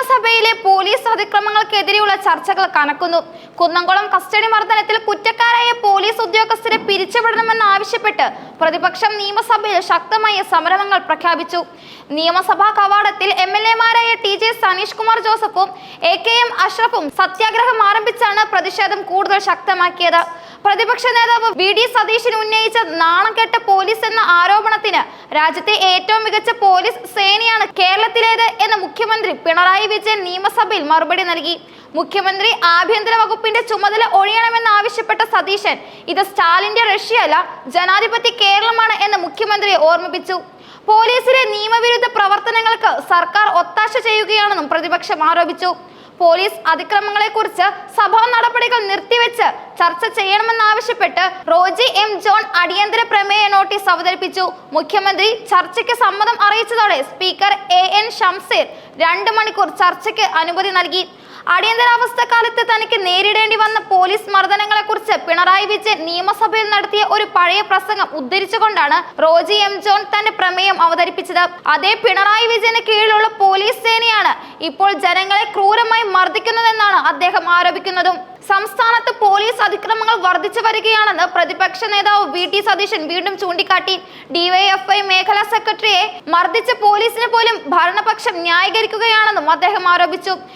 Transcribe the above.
നിയമസഭയിലെ പോലീസ് അതിക്രമങ്ങൾക്കെതിരെയുള്ള ചർച്ചകൾ കനക്കുന്നു. കുന്നംകുളം കസ്റ്റഡി മർദ്ദനത്തിൽ കുറ്റക്കാരായ പോലീസ് ഉദ്യോഗസ്ഥരെ പിരിച്ചുവിടണമെന്ന് ആവശ്യപ്പെട്ട് പ്രതിപക്ഷം നിയമസഭയിൽ ശക്തമായ സമരങ്ങൾ പ്രഖ്യാപിച്ചു. നിയമസഭാ കവാടത്തിൽ എം എൽ എമാരായ ടി ജെ സനീഷ് കുമാർ ജോസഫും എ കെ എം അഷ്റഫും സത്യാഗ്രഹം ആരംഭിച്ചാണ് പ്രതിഷേധം കൂടുതൽ ശക്തമാക്കിയത്. പ്രതിപക്ഷ നേതാവ് വി ഡി സതീശൻ ഉന്നയിച്ച നാണം കെട്ട പോലീസ് എന്ന ആരോപണത്തിന് രാജ്യത്തെ ഏറ്റവും മികച്ച പോലീസ് സേനയാണ് കേരളത്തിലേത് എന്ന് മുഖ്യമന്ത്രി പിണറായി വിജയൻ നിയമസഭയിൽ മറുപടി നൽകി. മുഖ്യമന്ത്രി ആഭ്യന്തര വകുപ്പിന്റെ ചുമതല ഒഴിയണമെന്ന് ആവശ്യപ്പെട്ട സതീശൻ ഇത് സ്റ്റാലിന്റെ റഷ്യയല്ല ജനാധിപത്യ കേരളമാണ് എന്ന് മുഖ്യമന്ത്രിയെ ഓർമ്മിപ്പിച്ചു. പോലീസിലെ നിയമവിരുദ്ധ പ്രവർത്തനങ്ങൾക്ക് സർക്കാർ ഒത്താശ ചെയ്യുകയാണെന്നും പ്രതിപക്ഷം ആരോപിച്ചു. പോലീസ് അതിക്രമങ്ങളെക്കുറിച്ച് നടപടികൾ നിർത്തിവെച്ച് ചർച്ച ചെയ്യണമെന്നാവശ്യപ്പെട്ട് റോജി എം ജോൺ അടിയന്തര പ്രമേയ നോട്ടീസ് അവതരിപ്പിച്ചു. മുഖ്യമന്ത്രി ചർച്ചയ്ക്ക് സമ്മതം അറിയിച്ചതോടെ സ്പീക്കർ എ എൻ ഷംസീർ രണ്ട് മണിക്കൂർ ചർച്ചയ്ക്ക് അനുമതി നൽകി. അടിയന്തരാവസ്ഥ കാലത്ത് തനിക്ക് നേരിടേണ്ടി വന്ന പോലീസ് മർദ്ദനങ്ങളെക്കുറിച്ച് പിണറായി വിജയൻ നിയമസഭയിൽ നടത്തിയ ഒരു പഴയ പ്രസംഗം ഉദ്ധരിച്ചുകൊണ്ടാണ് റോജി എം ജോൺ തന്റെ പ്രമേയം അവതരിപ്പിച്ചത്. അതേ പിണറായി വിജയന് കീഴിലുള്ള പോലീസ് സേനയാണ് ഇപ്പോൾ ജനങ്ങളെ ക്രൂരമായി മർദ്ദിക്കുന്നതെന്നാണ് അദ്ദേഹം ആരോപിക്കുന്നതും. സംസ്ഥാനത്ത് പോലീസ് അതിക്രമങ്ങൾ വർദ്ധിച്ചു വരികയാണെന്ന് പ്രതിപക്ഷ നേതാവ് വി ടി സതീശൻ വീണ്ടും ചൂണ്ടിക്കാട്ടി. ഡിവൈഎഫ്ഐ മേഖലാ സെക്രട്ടറിയെ മർദ്ദിച്ച പോലീസിനെ പോലും ഭരണപക്ഷം ന്യായീകരിക്കുകയാണെന്നും അദ്ദേഹം ആരോപിച്ചു.